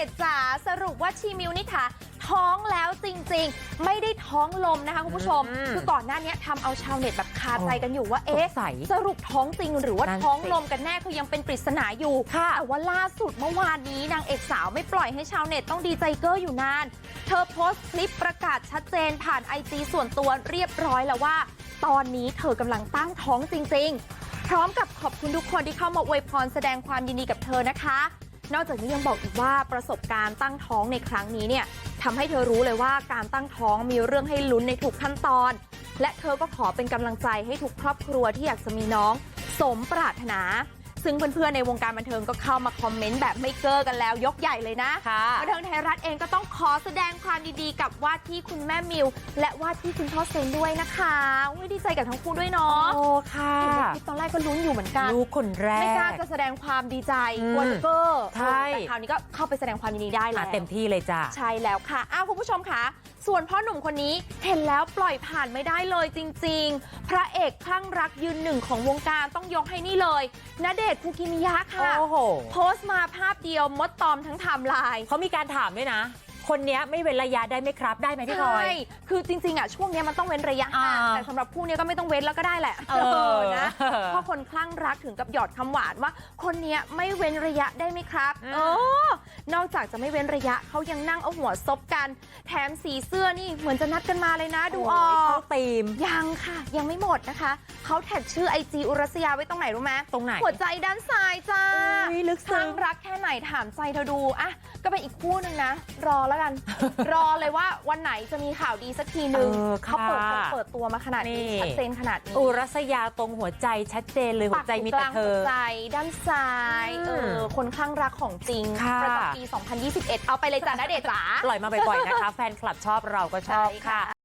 น็ตจ๋าสรุปว่าชีมิวนิถาท้องแล้วจริงๆ ไม่ได้ท้องลมนะคะคุณผู้ชมอืมคือก่อนหน้านี้ทำเอาชาวเน็ตแบบคาใจกันอยู่ว่าสงเอ๊ะสัยสรุปท้องจริงหรือว่านั่นสิท้องลมกันแน่คือยังเป็นปริศนาอยู่ค่ะแต่ว่าล่าสุดเมื่อวานนี้นางเอกสาวไม่ปล่อยให้ชาวเน็ตต้องดีใจเกอร์อยู่นาน เธอโพสต์คลิปประกาศชัดเจนผ่านไอจีส่วนตัวเรียบร้อยแล้วว่า ตอนนี้เธอกำลังตั้งท้องจริง ๆ พร้อมกับขอบคุณทุกคนที่เข้ามาอวยพรแสดงความยินดีกับเธอนะคะน อกจากนี้ยังบอกอีกว่าประสบการณ์ตั้งท้องในครั้งนี้เนี่ยทำให้เธอรู้เลยว่าการตั้งท้องมีเรื่องให้ลุ้นในทุกขั้นตอน และเธอก็ขอเป็นกำลังใจให้ทุกครอบครัวที่อยากจะมีน้อง สมปรารถนา ซึ่งเพื่อนๆในวงการบันเทิงก็เข้ามาคอมเมนต์แบบไม่เก้อกันแล้วยกใหญ่เลยนะค่ะบันเทิงไทยรัฐเองก็ต้องขอแสดงความดีๆ กับว่าที่คุณแม่มิวและว่าที่คุณพ่อเซนด้วยนะคะอุ้ยดีใจกับทั้งคู่ด้วยเนาะโอ้ค่ะ แรกก็ลุ้นอยู่เหมือนกัน ลูกคนแรไม่กล้ากจะแสดงความดีใจอืมกลัวจะเก้อใช่แต่คราวนี้ก็เข้าไปแสดงความยินดีได้แล้อะวเต็มที่เลยจ้ะใช่แล้วค่ะอ้าวคุณผู้ชมค่ะ ส่วนพ่อหนุ่มคนนี้เห็นแล้วปล่อยผ่านไม่ได้เลยจริง ๆ พระเอกคลั่งรักยืนหนึ่งของวงการต้องยกให้นี่เลยณเดชน์คูกิมิยะค่ะโอ้โหโพสต์มาภาพเดียวมดตอมทั้งไทม์ไลน์เขามีการถามด้วยนะ คนเนี้ยไม่เว้นระยะได้ไหมครับได้ไหมพี่พลอยใช่คือจริงๆอะช่วงเนี้ยมันต้องเว้นระยะห่างอ่าแต่สำหรับคู่เนี้ยก็ไม่ต้องเว้นแล้วก็ได้แหละเออนะเพราะคนคลั่งรักถึงกับหยอดคำหวานว่า คนเนี้ยไม่เว้นระยะได้ไหมครับ อืม เออน อกจากจะไม่เว้นระยะเขายังนั่งเอาหัวซบกัน แถมสีเสื้อนี่เหมือนจะนัดกันมาเลยนะดูออโยกเข้าตีมยังค่ะ ยังไม่หมดนะคะเขาแท็กชื่อไอจีอุรัสยาไว้ตรงไหนรู้ไหมตรงไหนหัวใจด้านซ้ายจ้าอุ๊ยลึกคซึ้รั้งงรักแค่ไหนถามใจเธอดูอะก็เป็นอีกคู่หนึ่งนะ รอแล้วกัน รอเลยว่าวันไหนจะมีข่าวดีสักทีหนึ่งเออเขาเปิดค่ะเปิดตัวมาขนาดนี้นี่ชัดเจนขนาดนี้อุรัสยาตรงหัวใจชัดเจนเลยหัวใจมีแต่เธปากยู่กลางหัอวใจด้านซ้ายอืมเออคนคลั่งรักของจริงค่ะประจำปี2021 เอาไปเลยจ้าณเดชน์จ๋า ปล่อยมาบ่อยๆนะคะ แฟนคลับชอบเราก็ชอบใช่ค่ะ